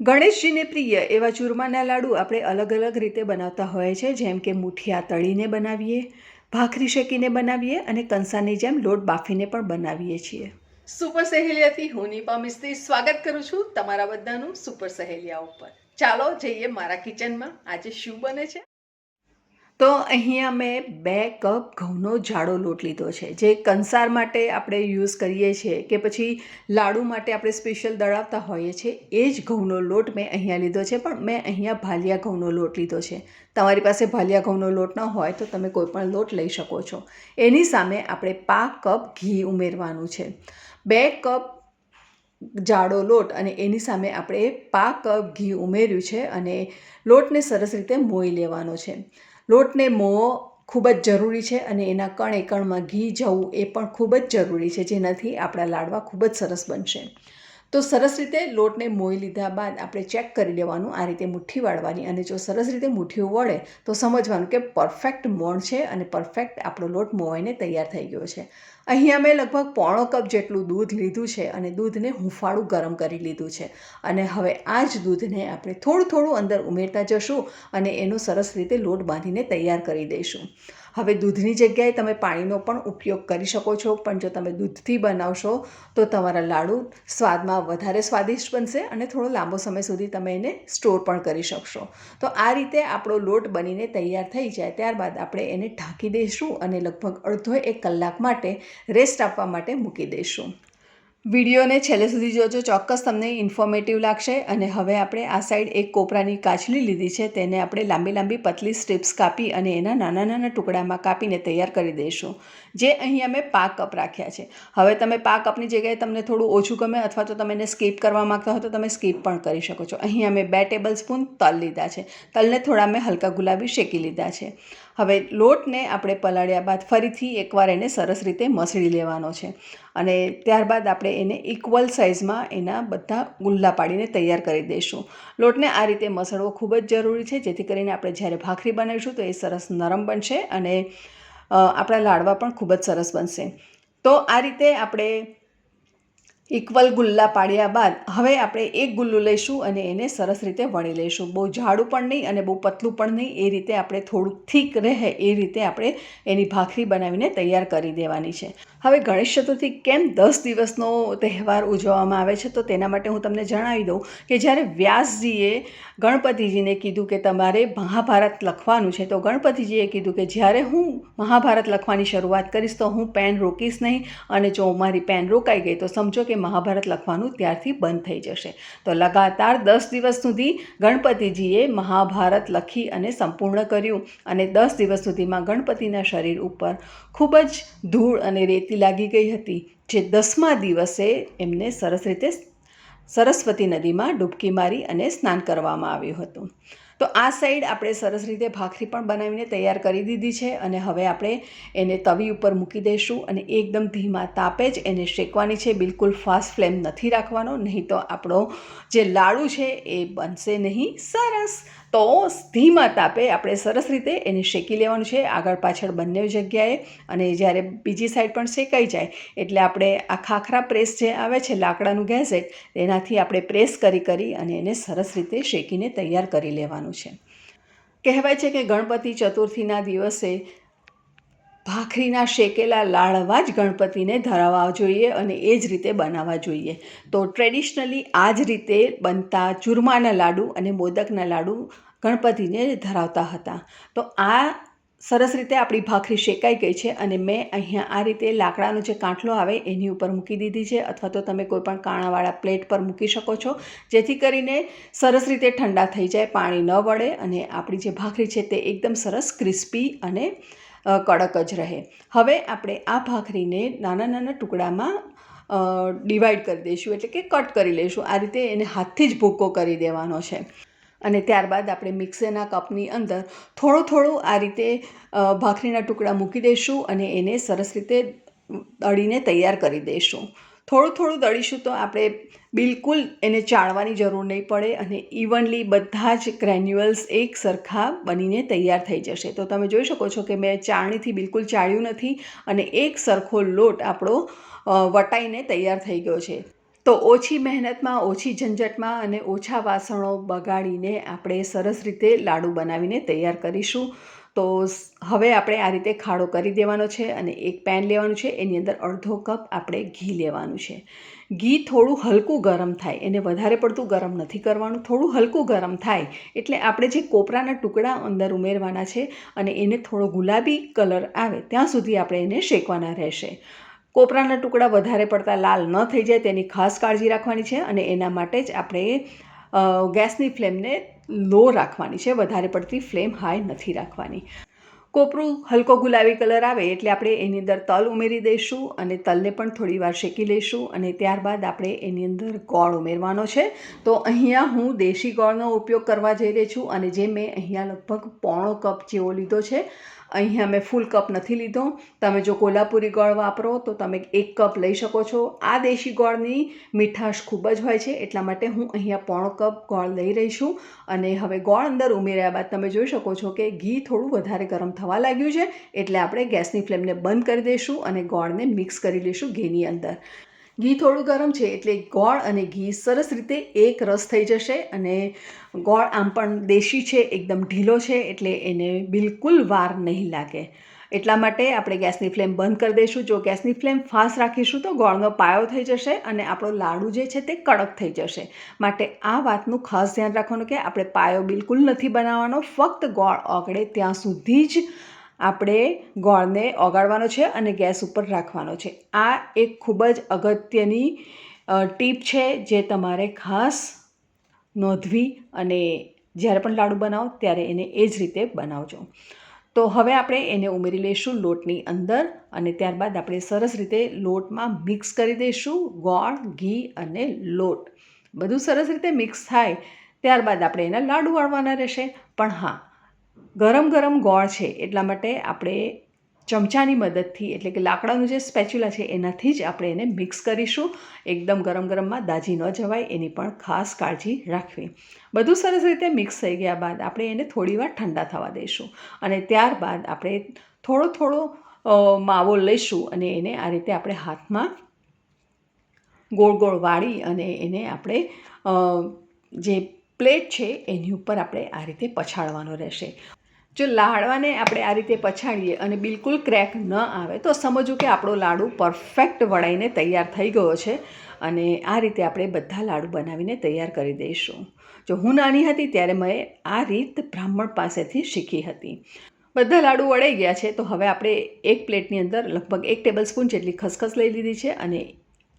ગણેશજીને પ્રિય એવા ચૂરમાના લાડુ આપણે અલગ અલગ રીતે બનાવતા હોઈએ છીએ જેમ કે મુઠિયા તળીને બનાવીએ, ભાખરી શેકીને બનાવીએ અને કંસાની જેમ લોટ બાફીને પણ બનાવીએ છીએ. સુપર સહેલિયાથી હું નિપા મિસ્ત્રી સ્વાગત કરું છું તમારા બધાનું સુપર સહેલિયા ઉપર. ચાલો જઈએ મારા કિચનમાં. આજે શું બને છે? તો અહીંયા મેં બે કપ ઘઉંનો જાડો લોટ લીધો છે, જે કંસાર માટે આપણે યુઝ કરીએ છીએ કે પછી લાડુ માટે આપણે સ્પેશિયલ દળાવતા હોઈએ છીએ, એ જ ઘઉંનો લોટ મેં અહીંયા લીધો છે, પણ મેં અહીંયા ભાલિયા ઘઉંનો લોટ લીધો છે. તમારી પાસે ભાલિયા ઘઉંનો લોટ ન હોય તો તમે કોઈપણ લોટ લઈ શકો છો. એની સામે આપણે પાંચ કપ ઘી ઉમેરવાનું છે. બે કપ જાડો લોટ અને એની સામે આપણે પાંચ કપ ઘી ઉમેર્યું છે અને લોટને સરસ રીતે મોઈ લેવાનો છે. લોટને મોવો ખૂબ જ જરૂરી છે અને એના કણે કણમાં ઘી, જવું એ પણ ખૂબ જ જરૂરી છે, જેનાથી આપણા લાડવા ખૂબ જ સરસ બનશે. તો સરસ રીતે લોટને મોઈ લીધા બાદ આપણે ચેક કરી લેવાનું આ રીતે મુઠ્ઠી વાળવાની અને જો સરસ રીતે મુઠ્ઠીઓ વળે તો સમજવાનું કે પરફેક્ટ મોણ છે અને પરફેક્ટ આપણો લોટ મોવાઈને તૈયાર થઈ ગયો છે. અહીંયા મેં લગભગ પોણો કપ જેટલું દૂધ લીધું છે અને દૂધને હુંફાળું ગરમ કરી લીધું છે. અને હવે આ જ દૂધને આપણે થોડું થોડું અંદર ઉમેરતા જશું અને એનો સરસ રીતે લોટ બાંધીને તૈયાર કરી દઈશું. હવે દૂધની જગ્યાએ તમે પાણીનો પણ ઉપયોગ કરી શકો છો, પણ જો તમે દૂધથી બનાવશો તો તમારા લાડુ સ્વાદમાં વધારે સ્વાદિષ્ટ બનશે અને થોડો લાંબો સમય સુધી તમે એને સ્ટોર પણ કરી શકશો. તો આ રીતે આપણો લોટ બનીને તૈયાર થઈ જાય, ત્યારબાદ આપણે એને ઢાંકી દઈશું અને લગભગ અડધો એક કલાક માટે રેસ્ટ આપવા માટે મૂકી દઈશું. વિડીયોને છેલ્લે સુધી જોજો, ચોક્કસ તમને ઇન્ફોર્મેટિવ લાગશે અને હવે આપણે આ સાઈડ એક કોપરાની કાચલી લીધી છે, તેને આપણે લાંબી લાંબી પતલી સ્ટ્રીપ્સ કાપી અને એના નાના નાના ટુકડામાં કાપીને તૈયાર કરી દઈશું. જે અહીંયા મેં પાક કપ રાખ્યા છે. હવે તમે પાક કપની જગ્યાએ તમને થોડું ઓછું ગમે અથવા તો તમે એને સ્કીપ કરવા માગતા હો તો તમે સ્કીપ પણ કરી શકો છો. અહીંયા મેં બે ટેબલ સ્પૂન તલ લીધા છે. તલને થોડા મેં હલકા ગુલાબી શેકી લીધા છે. હવે લોટને આપણે પલાળ્યા બાદ ફરીથી એકવાર એને સરસ રીતે મસળી લેવાનો છે. અને ત્યારબાદ આપણે એને ઇક્વલ સાઇઝમાં એના બધા ગુલ્લા પાડીને તૈયાર કરી દઈશું. લોટને આ રીતે મસળવો ખૂબ જ જરૂરી છે, જેથી કરીને આપણે જ્યારે ભાખરી બનાવીશું તો એ સરસ નરમ બનશે અને આપણા લાડવા પણ ખૂબ જ સરસ બનશે. તો આ રીતે આપણે ઇક્વલ ગુલ્લા પાડ્યા બાદ હવે આપણે એક ગુલ્લું લઈશું અને એને સરસ રીતે વણી લઈશું. બહુ જાડું પણ નહીં અને બહુ પતલું પણ નહીં. એ રીતે આપણે થોડુંક થીક રહે એ રીતે આપણે એની ભાખરી બનાવીને તૈયાર કરી દેવાની છે. હવે ગણેશ ચતુર્થી કેમ દસ દિવસનો તહેવાર ઉજવવામાં આવે છે તો તેના માટે હું તમને જણાવી દઉં કે જ્યારે વ્યાસજીએ ગણપતિજીને કીધું કે તમારે મહાભારત લખવાનું છે, તો ગણપતિજીએ કીધું કે જ્યારે હું મહાભારત લખવાની શરૂઆત કરીશ તો હું પેન રોકીશ નહીં અને જો મારી પેન રોકાઈ ગઈ તો સમજો કે મહાભારત લખવાનું ત્યારથી બંધ થઈ જશે. તો લગાતાર દસ દિવસ સુધી ગણપતિજીએ મહાભારત લખી અને સંપૂર્ણ કર્યું અને દસ દિવસ સુધીમાં ગણપતિના શરીર ઉપર ખૂબ જ ધૂળ અને રેતી લાગી ગઈ હતી, જે દસમા દિવસે એમને સરસ રીતે સરસ્વતી નદીમાં ડૂબકી મારી અને સ્નાન કરવામાં આવ્યું હતું. તો આ સાઈડ આપણે સરસ રીતે ભાખરી પણ બનાવીને તૈયાર કરી દીધી છે અને હવે આપણે એને તવી ઉપર મૂકી દઈશું અને એકદમ ધીમા તાપે જ એને શેકવાની છે. બિલકુલ ફાસ્ટ ફ્લેમ નથી રાખવાનો, નહીં તો આપણો જે લાડુ છે એ બનશે નહીં. સરસ! તો ધીમા તાપે આપણે સરસ રીતે એને શેકી લેવાનું છે. આગળ પાછળ બંને જગ્યાએ અને જ્યારે બીજી સાઈડ પણ શેકાઈ જાય, એટલે આપણે આ ખાખરા પ્રેસ જે આવે છે, લાકડાનું ગેઝેટ તેનાથી આપણે પ્રેસ કરી કરી અને એને સરસ રીતે શેકીને તૈયાર કરી લેવાનું છે. કહેવાય છે કે ગણપતિ ચતુર્થીના દિવસે ભાખરીના શેકેલા લાડવા જ ગણપતિને ધરાવવા જોઈએ અને એ જ રીતે બનાવવા જોઈએ. તો ટ્રેડિશનલી આ જ રીતે બનતા ચૂરમાના લાડુ અને મોદકના લાડુ ગણપતિને ધરાવતા હતા. તો આ સરસ રીતે આપણી ભાખરી શેકાઈ ગઈ છે અને મેં અહીંયા આ રીતે લાકડાનો જે કાંઠલો આવે એની ઉપર મૂકી દીધી છે અથવા તો તમે કોઈપણ કાણાવાળા પ્લેટ પર મૂકી શકો છો. જેથી કરીને સરસ રીતે ઠંડા થઈ જાય, પાણી ન વળે અને આપણી જે ભાખરી છે તે એકદમ સરસ ક્રિસ્પી અને કડક જ રહે. હવે આપણે આ ભાખરીને નાના નાના ટુકડામાં ડિવાઈડ કરી દઈશું, એટલે કે કટ કરી લઈશું. આ રીતે એને હાથથી જ ભૂકો કરી દેવાનો છે. અને ત્યારબાદ આપણે મિક્સરના કપની અંદર થોડું થોડું આ રીતે ભાખરીના ટુકડા મૂકી દઈશું અને એને સરસ રીતે દળીને તૈયાર કરી દઈશું. થોડું થોડું દળીશું તો આપણે બિલકુલ એને ચાળવાની જરૂર નહીં પડે અને ઇવનલી બધા જ ગ્રેન્યુઅલ્સ એક સરખા બનીને તૈયાર થઈ જશે. તો તમે જોઈ શકો છો કે મેં ચાળણીથી બિલકુલ ચાળ્યું નથી અને એક સરખો લોટ આપણો વટાઈને તૈયાર થઈ ગયો છે. તો ઓછી મહેનતમાં, ઓછી ઝંઝટમાં અને ઓછા વાસણો બગાડીને આપણે સરસ રીતે લાડુ બનાવીને તૈયાર કરીશું. તો હવે આપણે આ રીતે ખાડો કરી દેવાનો છે અને એક પેન લેવાનું છે. એની અંદર અડધો કપ આપણે ઘી લેવાનું છે. ઘી થોડું હલકું ગરમ થાય, એને વધારે પડતું ગરમ નથી કરવાનું. થોડું હલકું ગરમ થાય એટલે આપણે જે કોપરાના ટુકડા અંદર ઉમેરવાના છે અને એને થોડો ગુલાબી કલર આવે, ત્યાં સુધી આપણે એને શેકવાના રહેશે. કોપરાના ટુકડા વધારે પડતા લાલ ન થઈ જાય, તેની ખાસ કાળજી રાખવાની છે અને એના માટે જ આપણે ગેસની ફ્લેમને લો રાખવાની છે, વધારે પડતી ફ્લેમ હાઈ નથી રાખવાની. કોપરું હલકો ગુલાબી કલર આવે એટલે આપણે એની અંદર તલ ઉમેરી દઈશું અને તલને પણ થોડી વાર શેકી લઈશું અને ત્યારબાદ આપણે એની અંદર ગોળ ઉમેરવાનો છે. તો અહીંયા હું દેશી ગોળનો ઉપયોગ કરવા જઈ રહી છું અને જે મેં અહીંયા લગભગ પોણો કપ જેવો લીધો છે. અહીંયા મેં ફૂલ કપ નથી લીધો. તમે જો કોલ્હાપુરી ગોળ વાપરો તો તમે એક કપ લઈ શકો છો. આ દેશી ગોળની મીઠાશ ખૂબ જ હોય છે, એટલા માટે હું અહીંયા પોણો કપ ગોળ લઈ રહી છું. અને હવે ગોળ અંદર ઉમેર્યા બાદ તમે જોઈ શકો છો કે ઘી થોડું વધારે ગરમ થવા લાગ્યું છે, એટલે આપણે ગેસની ફ્લેમને બંધ કરી દઈશું અને ગોળને મિક્સ કરી લઈશું ઘીની અંદર. ઘી થોડું ગરમ છે એટલે ગોળ અને ઘી સરસ રીતે એક રસ થઈ જશે અને ગોળ આમ પણ દેશી છે, એકદમ ઢીલો છે એટલે એને બિલકુલ વાર નહીં લાગે. એટલા માટે આપણે ગેસની ફ્લેમ બંધ કરી દઈશું. જો ગેસની ફ્લેમ ફાસ્ટ રાખીશું તો ગોળનો પાયો થઈ જશે અને આપણો લાડુ જે છે તે કડક થઈ જશે. માટે આ વાતનું ખાસ ધ્યાન રાખવાનું કે આપણે પાયો બિલકુલ નથી બનાવવાનો. ફક્ત ગોળ ઓગળે ત્યાં સુધી જ આપણે ગોળને ઓગાળવાનો છે અને ગેસ ઉપર રાખવાનો છે. આ એક ખૂબ જ અગત્યની ટીપ છે જે તમારે ખાસ નોંધવી અને જ્યારે પણ લાડુ બનાવો ત્યારે એને એ જ રીતે બનાવજો. તો હવે આપણે એને ઉમેરી લઈશું લોટની અંદર અને ત્યારબાદ આપણે સરસ રીતે લોટમાં મિક્સ કરી દઈશું ગોળ, ઘી અને લોટ. બધું સરસ રીતે મિક્સ થાય ત્યારબાદ આપણે એના લાડુ વાળવાના રહેશે. પણ હા ગરમ ગરમ ગોળ છે એટલા માટે આપણે ચમચાની મદદથી, એટલે કે લાકડાનું જે સ્પેચ્યુલા છે, એનાથી જ આપણે એને મિક્સ કરીશું. એકદમ ગરમ ગરમમાં દાજી ન જવાય, એની પણ ખાસ કાળજી રાખવી. બધું સરસ રીતે મિક્સ થઈ ગયા બાદ આપણે એને થોડીવાર ઠંડા થવા દઈશું. અને ત્યારબાદ આપણે થોડો થોડો માવો લઈશું અને એને આ રીતે આપણે હાથમાં ગોળ ગોળ વાળી અને એને આપણે જે પ્લેટ છે, એની ઉપર આપણે આ રીતે પછાડવાનો રહેશે. જો લાડવાને આપણે આ રીતે પછાડીએ અને બિલકુલ ક્રેક ન આવે, તો સમજવું કે આપણો લાડુ પરફેક્ટ વળાઈને તૈયાર થઈ ગયો છે અને આ રીતે આપણે બધા લાડુ બનાવીને તૈયાર કરી દઈશું. જો હું નાની હતી ત્યારે મેં આ રીત બ્રાહ્મણ પાસેથી શીખી હતી. બધા લાડુ વળાઈ ગયા છે, તો હવે આપણે એક પ્લેટની અંદર લગભગ એક ટેબલ સ્પૂન જેટલી ખસખસ લઈ લીધી છે અને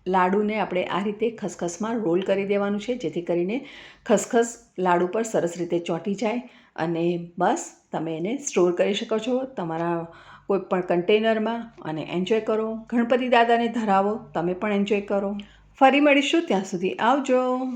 લાડુને આપણે આ રીતે ખસખસમાં રોલ કરી દેવાનું છે, જેથી કરીને ખસખસ લાડુ પર સરસ રીતે ચોંટી જાય અને બસ તમે એને સ્ટોર કરી શકો છો. તમારા કોઈ પણ કન્ટેનરમાં અને એન્જોય કરો. ગણપતિ દાદાને ધરાવો, તમે પણ એન્જોય કરો. ફરી મળીશું, ત્યાં સુધી આવજો.